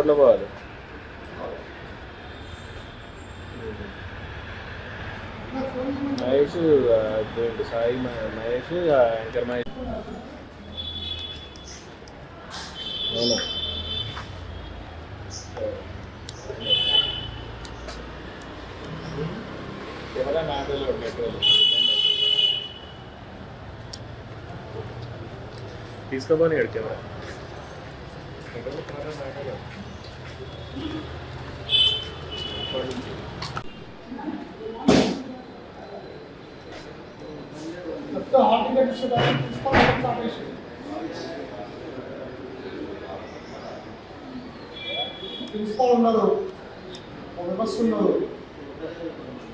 ఎంతసేపట్లో పోవాలి మహేష్ ఆ, పోయిండు సాయి మ- మహేష్ ఆ, యాంకర్ మహేష్ అవునా కెమెరా నాటలో మెట్రోలో తీసుకోపోని ఇక్కడ కెమెరా మెట్రోలో కెమెరా నాటలో ప్రిన్సిపాల్ ఉన్నారు. ఒక వ్యవస్థ ఉన్నారు.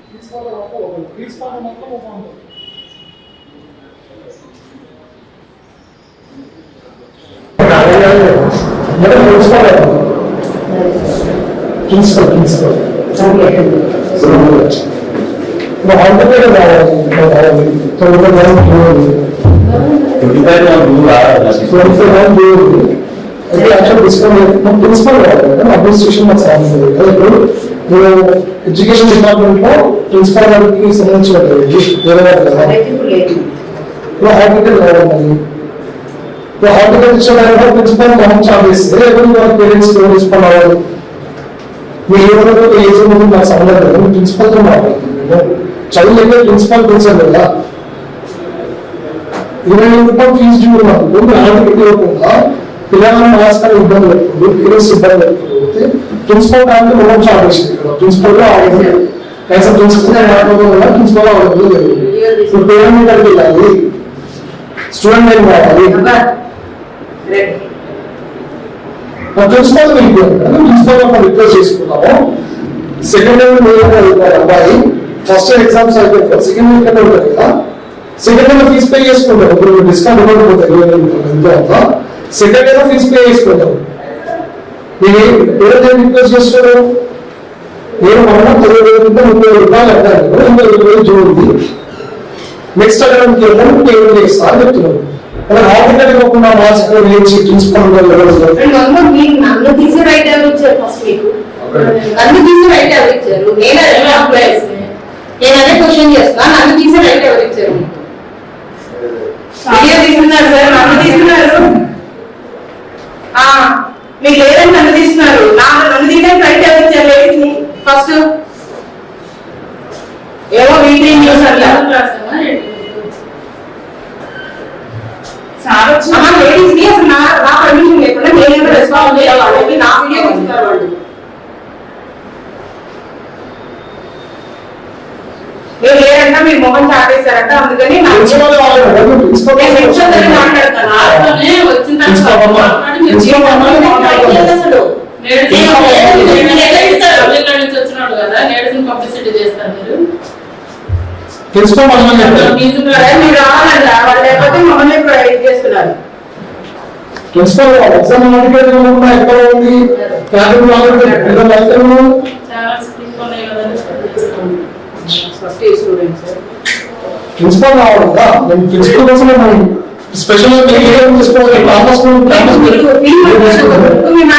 ప్రిన్సిపాల్ ఒక ఒక ప్రిన్సిపాల్ మాత్రం ఒక ఉంది మేడం ప్రిన్సిపాల్ ప్రిన్సిపల్ ప్రిన్సిపల్ ఇప్పుడు హాస్పిటల్ కావాలి తొమ్మిది అయితే యాక్చువల్ ప్రిన్సిపల్ ప్రిన్సిపల్ కావాలి అడ్మినిస్ట్రేషన్ మాకు సంబంధం లేదు కదా ఇప్పుడు నేను ఎడ్యుకేషన్ డిపార్ట్మెంట్లో ప్రిన్సిపల్ గారికి సంబంధించిన వేరే వారు కదా ఇప్పుడు హాస్పిటల్ కావాలి మరి ఇప్పుడు హాస్పిటల్ ఇచ్చిన ప్రిన్సిపల్ మనం చార్జ్ చేస్తే ఎవరు వాళ్ళ పేరెంట్స్ ప్రిన్సిపల్ అవ్వాలి మీ ఎవరితో ఏజ్ ముందు నాకు సంబంధం లేదు మీ ప్రిన్సిపల్తో మాట్లాడుతున్నాను చదువు అయితే ప్రిన్సిపల్ ప్రిన్సిపల్ కదా ఇరవై ఐదు రూపాయలు ఫీజు డ్యూ ఉన్నప్పుడు మీరు ఆటోమేటిక్ ఇవ్వకుండా పిల్లలను మాస్టర్ ఇబ్బంది పెట్టుకుంటూ పేరెంట్స్ ఇబ్బంది పెట్టుకుంటే ప్రిన్సిపల్ దాంట్లో మనం చార్జ్ చేసింది ఇక్కడ ప్రిన్సిపల్లో ఆడదు కనీసం ప్రిన్సిపల్ మాట్లాడడం వల్ల ప్రిన్సిపల్ ఆడదు లేదు ఇప్పుడు పేరెంట్ దగ్గరికి వెళ్ళాలి స్టూడెంట్ ఏం కావాలి ప్రిన్సిపల్ మనం రిక్వెస్ట్ చేసుకున్నాము. సెకండ్ ఇయర్ మీరు వెళ్తారు అబ్బాయి. ఫస్ట్ ఇయర్ ఎగ్జామ్స్ అయిపోయింది సెకండ్ ఇయర్ కన్నా ఉంటుంది కదా. సెకండ్ ఇయర్ ఫీజ్ పే చేసుకుంటాం ఇప్పుడు డిస్కౌంట్ ఇవ్వకపోతే ఎంతో సెకండ్ ఇయర్ ఫీజ్ పే చేసుకుంటాం మీరు ఎవరైతే రిక్వెస్ట్ చేస్తారు నేను మొన్న ఇరవై వేల రూపాయలు ముప్పై రూపాయలు అంటాను ఇంకా ఇరవై వేలు చూడండి నెక్స్ట్ అకాడమిక్ ఇయర్ పేమెంట్ చేస్తా అని చెప్తున్నాను. అలా హాస్పిటల్ ఇవ్వకుండా లేచి ప్రిన్సిపల్ నన్ను మీరు నన్ను తీసి రైట్ ఇచ్చారు ఫస్ట్ మీకు. నన్ను తీసి రైట్ ఎవరు ఇచ్చారు. నేను అదే ఎంప్లాయీస్ నేను అదే క్వశ్చన్ చేస్తున్నా. నన్ను తీసి రైట్ ఎవరు ఇచ్చారు వీడియో తీసుకున్నారు సార్ నన్ను తీసుకున్నారు ఆ, మీకు లేదని నన్ను తీసుకున్నారు నా నన్ను తీయడానికి రైట్ ఎవరు ఇచ్చారు లేడీస్ని. ఫస్ట్ ఏవో వీక్లీ న్యూస్ అట్లా అమ్మా లేడీస్కి అసలు నా నా పర్మిషన్ లేకుండా రెస్పాన్స్ చేయాలి వాళ్ళకి నా వీడియో వాళ్ళు మీరు లేరంట మీరు మొహం చాటేశారంట అందుకని నా ప్రిన్సిపల్ వాళ్ళు ప్రిన్సిపల్ నేను నిమిషం దగ్గర మాట్లాడతాను. ఆటోనే వచ్చిన ప్రిన్సిపల్ అమ్మ, ప్రిన్సిపల్ అమ్మ మాట్లాడతాను. అసలు తమిళనాడు నుంచి వచ్చినాడు కదా నేడుసిన పబ్లిసిటీ చేస్తారు మీరు. ప్రిన్సిపల్ మనం చెప్తారు ఫీజు అదే మీరు రావాలంట. వాళ్ళు లేకపోతే మమ్మల్ని ప్రిన్సిపల్ ఎగ్జామ్ నోటిఫికేషన్ ఇవ్వకుండా ఎక్కడ ఉంది? ప్రిన్సిపల్ నేను ప్రిన్సిపల్ కోసం మనం స్పెషల్ తీసుకోవాలి మేడం కూడా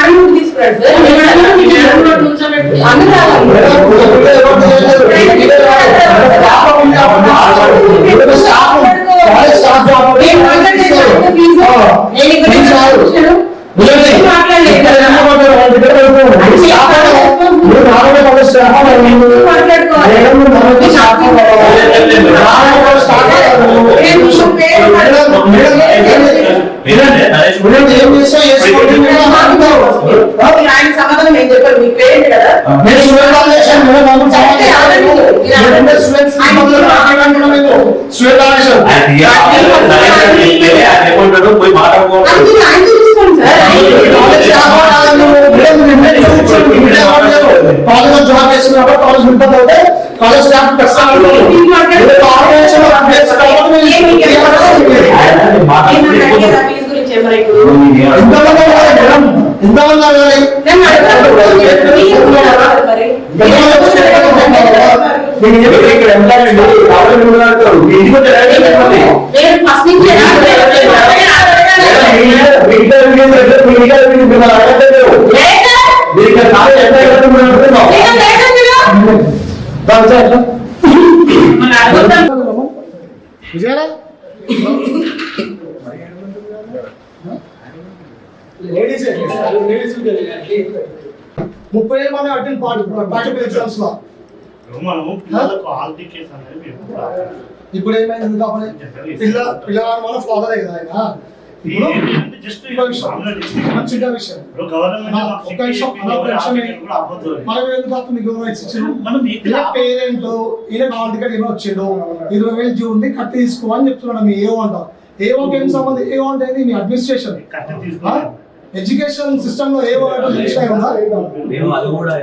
ఆయన సమాధానం నేను చెప్పాను మీ పేరెంట్ కదా నేను స్టూడెంట్ ఆర్గనైజేషన్ నేను నాకు స్టూడెంట్స్ స్టూడెంట్ ఆర్గనైజేషన్ పోయి మాట్లాడుకోవాలి అందుకే ఆయన తీసుకోండి సార్ కాలేజ్ జాబ్ చేస్తున్నప్పుడు కాలేజ్ ఉంటుంది అంటే కాలేజ్ స్టాఫ్ ఫీజు గురించి ఏమన్నా ఇప్పుడు ఎంతమంది అవ్వాలి మేడం ఎంతమంది అవ్వాలి నేను అడగను. మీరు కూడా అడగాలి మరి. ఇక్కడ ఎంత నేను ఫస్ట్ నుంచి. విజయరా లేడీస్ లేడీస్ ముప్పై ఏళ్ళ మంది అటెండ్ పార్టిసిపేట్ ఎగ్జామ్స్లో. ఇప్పుడు ఏమైంది కాబట్టి పిల్ల పిల్లవాడు మన ఫాదరే కదా ఆయన. ఒక విషయం. విషయం మాకు. మనం ఎందుకు అప్పుడు మనం ఇలా పేరెంట్ ఈయన కాల్ టికెట్ ఏమో వచ్చిండు. ఇరవై వేలు డ్యూ ఉంది కట్టి తీసుకో అని చెప్తున్నాడు మీ ఏవో అంటాం ఏవో ఏం సంబంధం? ఏంది? మీ అడ్మినిస్ట్రేషన్ ఎడ్యుకేషన్ సిస్టమ్లో ఉందా? మేము అది కూడా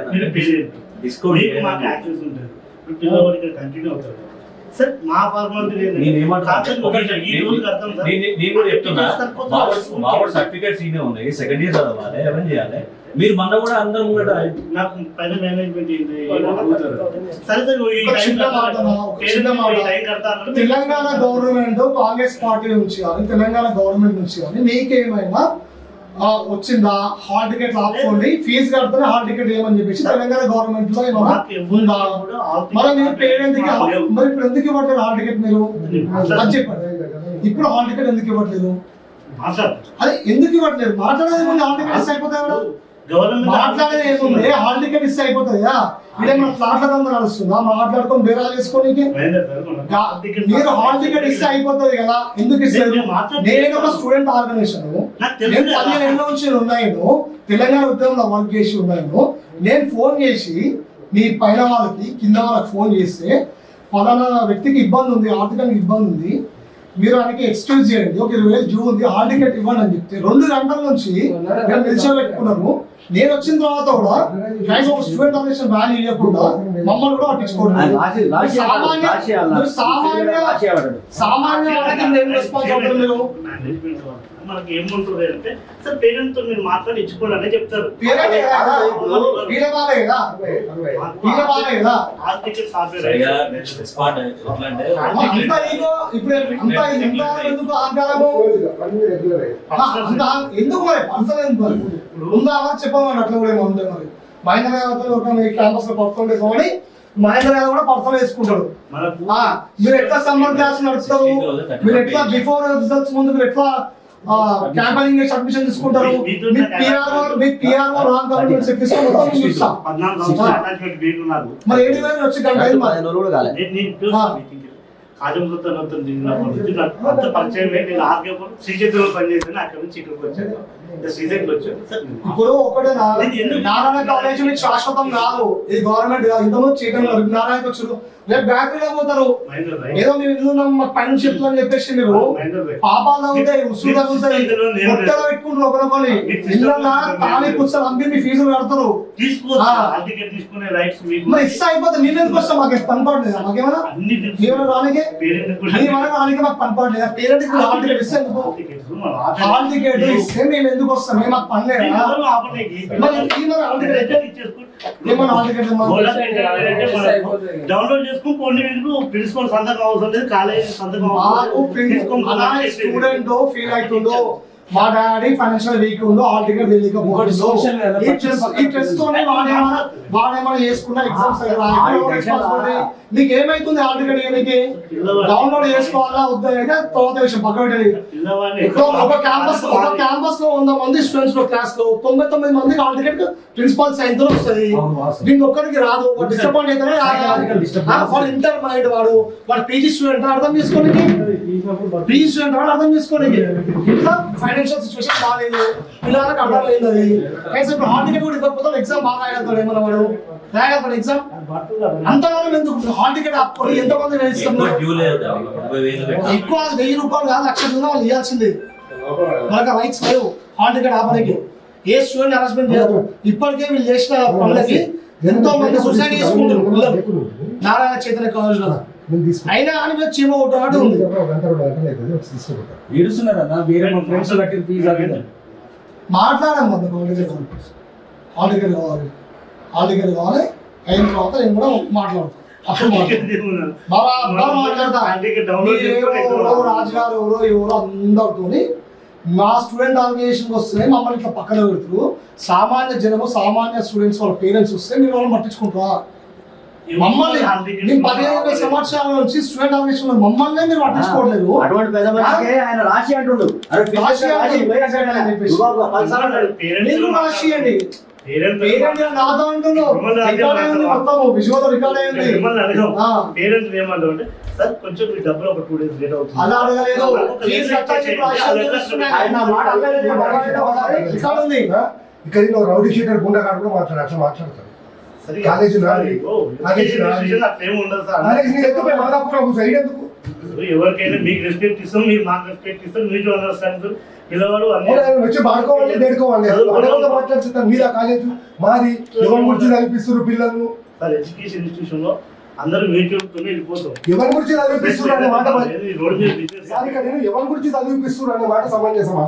సార్ మా ఫార్మాలిటీ నేను కూడా చెప్తున్నా. మా వాడు సర్టిఫికేట్స్ ఇవే ఉన్నాయి సెకండ్ ఇయర్ చదవాలి. ఎవరైనా చేయాలి? మీరు మొన్న కూడా అందరం కూడా నాకు పైన మేనేజ్మెంట్ సరే sir. Telangana government Congress party నుంచి కానీ తెలంగాణ గవర్నమెంట్ నుంచి కానీ మీకేమైనా వచ్చిందా? హాల్ టికెట్ ఆపుకోండి ఫీజు కడితేనే హాల్ టికెట్ ఏమని చెప్పేసి తెలంగాణ గవర్నమెంట్లో ఉందా? మరి మీరు పేరెంట్. మరి ఇప్పుడు ఎందుకు ఇవ్వట్లేదు హాల్ టికెట్ మీరు? అది చెప్పండి. ఇప్పుడు హాల్ టికెట్ ఎందుకు ఇవ్వట్లేదు. అదే ఎందుకు ఇవ్వట్లేదు? మాట్లాడేది ముందు హాల్ టికెట్ అయిపోతాయి మాట్లాడేది ఏముంది? హాల్ టికెట్ ఇస్తే అయిపోతుంది కదా? ఇదే మన దందా నడుస్తుందా? మాట్లాడుకొని బేరాలు చేసుకోనికి? మీరు హాల్ టికెట్ ఇస్తే అయిపోతుంది కదా? ఎందుకు ఇస్తారు? నేను ఒక స్టూడెంట్ ఆర్గనైజేషన్ నేను. పదిహేను ఏళ్ళ నుంచి ఉన్నాను తెలంగాణ ఉద్యమంలో వర్క్ చేసి ఉన్నాను నేను ఫోన్ చేసి మీ పైన వాళ్ళకి కింద వాళ్ళకి ఫోన్ చేస్తే పలానా వ్యక్తికి ఇబ్బంది ఉంది ఆర్థికంగా ఇబ్బంది ఉంది. మీరు ఆయనకి ఎక్స్క్యూజ్ చేయండి. ఒక ఇరవై వేలు డ్యూ ఉంది హాల్ టికెట్ ఇవ్వండి అని చెప్తే రెండు గంటల నుంచి నిల్చోబెట్టుకున్నాము నేను వచ్చిన తర్వాత కూడా స్టూడెంట్ ఆర్గనైజేషన్ వాల్యూ ఇవ్వకుండా మమ్మల్ని కూడా పట్టించుకోవడం సామాన్య మీరు సామాన్య సామాన్య వాళ్ళకి నేను రెస్పాన్స్ అవుతారు మీరు మేనేజ్మెంట్ వాళ్ళు. మనకి ఏముంటుంది అంటే సార్ పేరెంట్తో మీరు మాట్లాడి ఇచ్చుకోండి అనే చెప్తారు. ఎందుకు ఎందుకు మరి? ఉందా అని చెప్పమని అట్లా కూడా ఏమో ఉంది మరి మహేంద్ర యాదవ్ ఒక మీ క్యాంపస్లో పర్సన్ వేసుకోమని మహేంద్ర యాదవ్ కూడా పర్సన్ వేసుకుంటాడు. మనకు ఆ, మీరు ఎట్లా సమ్మర్ క్లాస్ నడుస్తారు మీరు ఎట్లా బిఫోర్ రిజల్ట్స్ ముందు మీరు ఎట్లా క్యాంపెయినింగ్ అడ్మిషన్ తీసుకుంటారు? మీ పిఆర్ఓ పిఆర్ఓ రాంగ్ చూస్తా. మరి ఏడు వేలు వచ్చి గంట చూస్తాను మీటింగ్ కాజంతో అవుతుంది నాకు అంత పరిచయం నేను ఆర్కే శ్రీచేతిలో పనిచేసాను అక్కడ నుంచి ఇక్కడికి వచ్చాను. సార్ ఇప్పుడు ఎందుకు? నారాయణ కాలేజ్ శాశ్వతం కాదు. ఇది గవర్నమెంట్ కాదు. ఇంతకుముందు చైతన్య నారాయణకి వచ్చారు. రేపు బ్యాటరీలో పోతారు? ఏదో మీరు ఇల్లు మాకు పైన చెప్తుందని చెప్పేసి మీరు పాపాలు తగ్గుతాయి ఉసులు తగ్గుతాయి నేను పొట్టలు పెట్టుకుంటారు ఇల్లు సిస్టమ్ తాళి పుస్తలు అమ్మి మీ ఫీజులు కడతారు. ఇస్తే అయిపోతే మేము ఎందుకు వస్తాం మాకు పనిపడలేదా మాకేమైనా అన్ని మీరు రానికే? పేరెంట్ కూడా మీ వల్ల రానికే మాకు పనిపడలేదా పేరెంట్ హాల్ టికెట్ ఇస్తే ఎందుకు? హాల్ మన టికెట్ ఇస్తే మేము ఎందుకు వస్తాం? మేము మాకు పని లేదా? హాల్ టికెట్ డౌన్లోడ్ చేసుకుని కొన్ని ప్రిన్సిపల్ సంతకం అవసరం లేదు కాలేజ్ సంతకం స్టూడెంట్ ఫీల్ అవుతుందో మా డాడీ ఫైనాన్షియల్ వీక్ ఉందో వాడేమన్నా వాడేమన్నా చేసుకున్న ఎగ్జామ్స్ మీకు ఏమైతుంది టికెట్ ఇవ్వడానికి డౌన్లోడ్ చేసుకోవాలా వద్దా అయితే తర్వాత విషయం పక్క పెట్టండి పిల్లవాడిని ఇప్పుడు ఒక క్యాంపస్ ఒక క్యాంపస్లో వంద మంది స్టూడెంట్స్లో క్లాస్లో తొంభై తొమ్మిది మంది హాల్ టికెట్ ప్రిన్సిపాల్ సైన్తో వస్తుంది దీనికి ఒక్కరికి రాదు. అయితేనే ఆ, వాడు ఇంటర్ మైండ్ వాడు. వాడు పీజీ స్టూడెంట్ అర్థం చేసుకోనికి? పీజీ స్టూడెంట్ అర్థం చేసుకోనికి? ఇట్లా ఫైనాన్షియల్ సిచ్యువేషన్ బాగాలేదు పిల్లలకు అర్థం లేదు అది కనీసం ఇప్పుడు హాల్ టికెట్ కూడా ఇవ్వకపోతే ఎగ్జామ్ బాగా రాయగలుగుతాడు ఏమన్నా వాడు? రాయగలుగుతాడు ఎగ్జామ్ అంతగానం ఎందుకు హాల్ టికెట్ లేదు ముప్పై వేలు పెట్టి ఎక్కువ వెయ్యి రూపాయలు కాదు లక్ష రూపాయలు వాళ్ళు ఇవ్వాల్సింది మనకు రైట్స్ లేవు హాల్ టికెట్ ఆపడానికి. ఏ స్టూడెంట్ హరాస్మెంట్ చేయదు. ఇప్పటికే వీళ్ళు చేసిన పనులకి ఎంతో మంది సూసైడ్ చేసుకుంటారు నారాయణ చైతన్య కాలేజ్లో అయినా అని మీద చీమ ఒకటి ఉంది. ఏడుస్తున్నారన్న? వేరే మా ఫ్రెండ్స్ కట్టిన ఫీజు మాట్లాడాం కావాలి కావాలి అయిన తర్వాత నేను కూడా మాట్లాడతాను అప్పుడు మాట్లాడతాను ఎవరో ఎక్కువ ఎవరో రాజుగారు ఎవరో ఎవరో అందరితోని మా స్టూడెంట్ వస్తే మమ్మల్ని ఇట్లా పక్కన పెడుతురు. సామాన్య జనము సామాన్య స్టూడెంట్స్ వాళ్ళ పేరెంట్స్ వస్తే మీరు వాళ్ళని పట్టించుకుంటారా? మమ్మల్ని పదిహేను సంవత్సరాల నుంచి స్టూడెంట్ ఆర్గనైజేషన్ మమ్మల్ని మీరు పట్టించుకోవట్లేదు. అటువంటి పెద్ద మనిషికే ఆయన రాశి అంటుండు. అరే రాశి అండి. నాతో మొత్తం విజువల్ రికార్డ్ అయింది. పేరెంట్స్ అంటే సార్ కొంచెం మీ డబ్బులు ఒక టూ డేస్ లేట్ అవుతుంది. అలా అడగలేదు. మాట ఇక్కడ రౌడీ షీటర్ గుండా కాకుండా మాట్లాడు అట్లా మాట్లాడతాడు సరే, కాలేజీ ఎందుకు ఎవరికైనా మీకు రెస్పెక్ట్ ఇస్తాం మీరు మాకు రెస్పెక్ట్ ఇస్తాం మీరు అండర్స్టాండ్ పిల్లవాడు వచ్చి పాడుకోవాలి అడవుల్లో మాట్లాడుతారు మీద కాలేజ్? మాది ఎవరి గురించి చదివిపిస్తున్నారు పిల్లలు సార్ ఎడ్యుకేషన్ ఇన్స్టిట్యూషన్లో అందరూ మీటింగ్ వెళ్ళిపోతాం. ఎవరి గురించి చదివిపిస్తున్నారు అనే మాట మరి- ఎవరి గురించి చదివిపిస్తున్నారు అనే మాట సమంజసమా?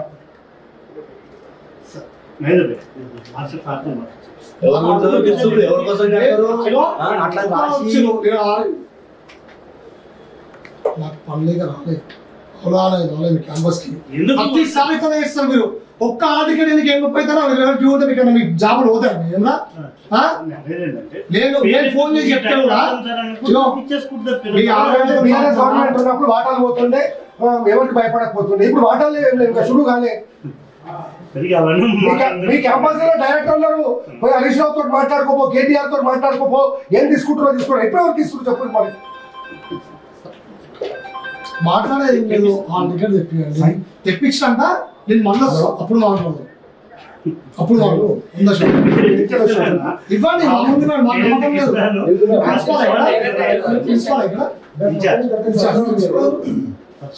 నాకు పనిలేక రాలేదు రాలేదు రాలేదు క్యాంపస్కి ఎందుకు? ప్రతిసారి ఇట్లా చేస్తారు మీరు. ఒక్క ఆర్టికల్ ఎందుకు ఏం ముప్పై తరం ఇరవై డ్యూ ఉంటే మీకు మీకు జాబులు పోతాయి నేను నేను ఫోన్ చేసి చెప్తే కూడా ఇదిగో, ఇచ్చేసుకుంటారు మీ ఆరోగ్యం బీఆర్ఎస్ గవర్నమెంట్ ఉన్నప్పుడు వాటాలు పోతుండే. ఎవరికి భయపడకపోతుండే. ఇప్పుడు వాటాలు ఏం లేవు ఇంకా సరిగా అవన్నీ మీ క్యా- మీ క్యాంపస్లో డైరెక్టర్ ఉన్నారు. పోయి హరీష్ రావు తోటి మాట్లాడుకోపో కేటీఆర్ తోటి మాట్లాడుకోపో ఏం తీసుకుంటారో తీసుకోండి ఎప్పుడు ఎవరు తీసుకుంటారు చెప్పండి మరి మాట్లాడేది లేదు. ఆ టికెట్ తెప్పియండి తెప్పించినాక నేను మళ్ళీ అప్పుడు మాట్లాడదు. అప్పుడు ఉందా? ఇవ్వండి ప్రిన్సిపాల్? ప్రిన్సిపాల్?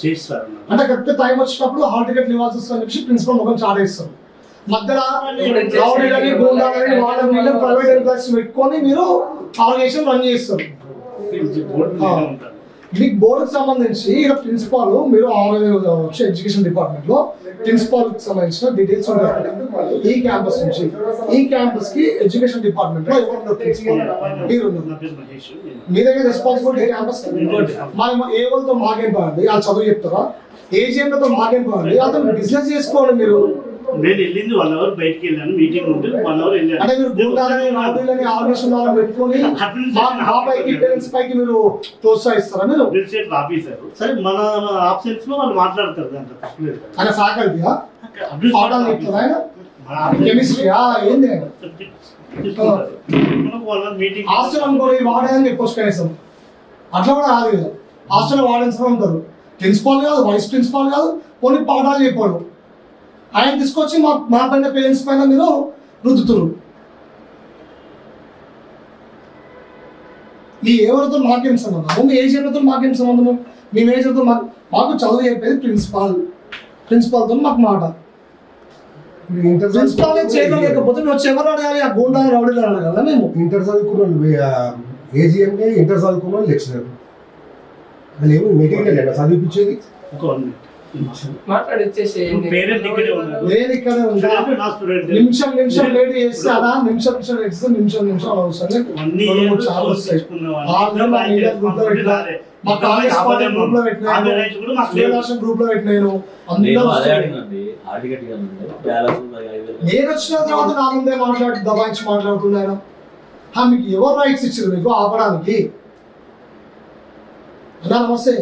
చేస్తారు అంటే కరెక్ట్ టైం వచ్చినప్పుడు హాల్ టికెట్ ఇవ్వాల్సి వస్తుందని చెప్పి ప్రిన్సిపల్ ముఖం చాడేస్తారు మధ్యలో రౌడీలని గూండాలని వీళ్ళని ప్రైవేట్ ఎంప్లాయీస్ పెట్టుకొని మీరు ఆర్గనైజేషన్ రన్ చేస్తారు. మీకు బోర్డుకి సంబంధించి ఇక్కడ ప్రిన్సిపాల్ మీరు వచ్చి ఎడ్యుకేషన్ డిపార్ట్మెంట్లో ప్రిన్సిపాల్కి సంబంధించిన డీటెయిల్స్ ఉంటాయి. ఈ క్యాంపస్ నుంచి. ఈ క్యాంపస్కి ఎడ్యుకేషన్ డిపార్ట్మెంట్లో ఎవరు ప్రిన్సిపాల్ మీరు మీ దగ్గర రెస్పాన్సిబిలిటీ క్యాంపస్ మరి ఏ వాళ్ళతో మాకేం పడండి ఆ చదువు చెప్తారా? ఏజీఎంలతో మాకేం పడండి అతను బిజినెస్ చేసుకోండి మీరు. నేను వెళ్ళింది వన్ అవర్ బయటికి వెళ్ళాను మీటింగ్ ఉంటే వన్ అవర్ అంటే మీరు గుండాలని రాబీలని ఆర్గనైజేషన్ వాళ్ళని పెట్టుకొని మా- పైకి పేరెంట్స్ పైకి మీరు ప్రోత్సహిస్తారా మీరు? అడ్మినిస్ట్రేటివ్ ఆఫీసర్ సరే. మన ఆబ్సెన్స్లో వాళ్ళు మాట్లాడతారు దాంట్లో తప్పులేదు. ఆయన ఫ్యాకల్టీయా పాఠాలు చెప్తారా ఆయన? కెమిస్ట్రీయా ఏంది హాస్టల్ వాడేదని చెప్పొచ్చు కనీసం అట్లా కూడా కాదు కదా. హాస్టల్ ఉంటారు? ప్రిన్సిపాల్ కాదు వైస్ ప్రిన్సిపాల్ కాదు కొన్ని పాఠాలు చెప్పాడు. ఆయన తీసుకొచ్చి మా మా పైన పేరెంట్స్ పైన మీరు రుద్దుతున్నారు మీ ఎవరితో మాకేం సంబంధం? మీ ఏజెంట్తో మాకేం సంబంధం? మీ ఏజెంట్తో మాకు మాకు చదువు చెప్పేది ప్రిన్సిపాల్. ప్రిన్సిపాల్తో మాకు మాట. ప్రిన్సిపాల్ చేయలేకపోతే మేము వచ్చి ఎవరు అడగాలి ఆ గూండా రౌడీలు అడగాలి మేము? ఇంటర్ చదువుకున్న ఏజీఎంకే ఇంటర్ చదువుకున్న లెక్చరర్. అది ఏమి మెటీరియల్ చదివిపించేది ఒక వన్ మాట్లాడి నేను ఇక్కడ ఉంటా. నిమిషం నిమిషం లేట్ చేస్తే అదా? నిమిషం నిమిషం చేస్తే నిమిషం నిమిషం అవసరం చాలా వస్తాయి. గ్రూప్లో పెట్టినా గ్రూప్లో పెట్టినాను. నేను వచ్చిన తర్వాత నా ముందే మాట్లాడి దబాయించి మాట్లాడుతున్నాను మీకు ఎవరు రైట్స్ ఇచ్చారు? మీకు ఆపడానికి? అన్నా నమస్తే.